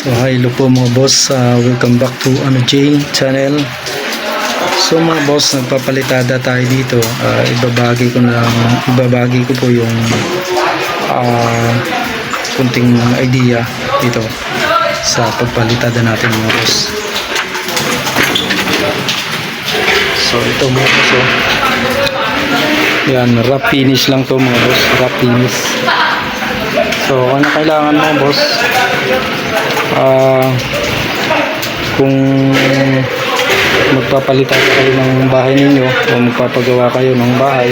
So hello po mga boss, Uh, welcome back to ano Jane channel. So mga boss, nagpapalitada tayo dito. Ah, ibabagi ko na ibabagi ko po yung ah, kunting idea dito sa pagpalitada natin mga boss. So ito mga boss oh. Yan, wrap finish lang to mga boss, wrap finish. So ano kailangan mo boss? Ah, kung magpapalitan kayo ng bahay ninyo o magpapagawa kayo ng bahay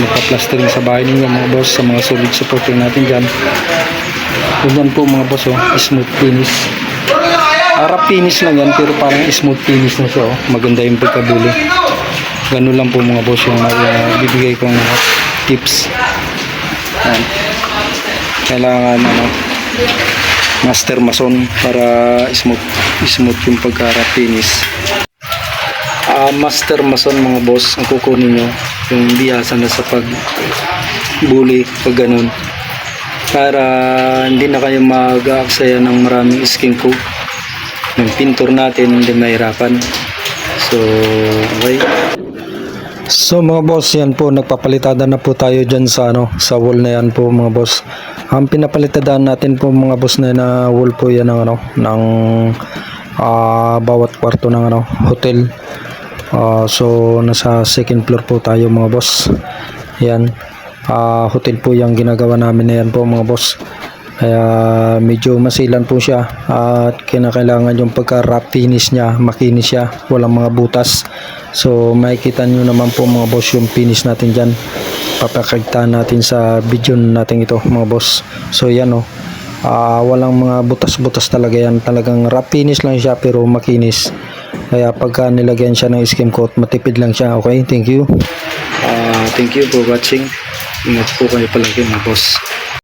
magpa-plastering sa bahay ninyo mga boss sa mga solid supporting natin dyan ganyan po mga boss oh, smooth finish harap finish lang yan pero parang smooth finish na siya oh. maganda yung pagkabuli ganun lang po mga boss yung uh, bibigay kong tips Yan. kailangan ano master mason para smooth smooth yung pagka finish. Ah, master mason mga boss ang kukunin nyo yung biyasa na sa pag bully pag ganun. Para hindi na kayo mag-aaksaya ng maraming skin coat ng pintor natin hindi mahirapan. So okay So mga boss, yan po nagpapalitada na po tayo diyan sa ano, sa wall na yan po mga boss. Ang pinapalitadaan natin po mga boss na, na wall po yan ng ano, ng ah, bawat kwarto ng ano, hotel. Ah, so nasa second floor po tayo mga boss. Yan. Ah, hotel po yung ginagawa namin na yan po mga boss. Kaya medyo masilan po siya at kinakailangan yung pagka-wrap finish niya, makinis siya, walang mga butas. So makikita nyo naman po mga boss yung finish natin dyan. Papakagta natin sa video natin ito mga boss. So yan o. Ah, walang mga butas-butas talaga yan. Talagang wrap finish lang siya pero makinis. Kaya pagka nilagyan siya ng skim coat, matipid lang siya. Okay, thank you. Ah, thank you for watching. Ingat po kayo palagi mga boss.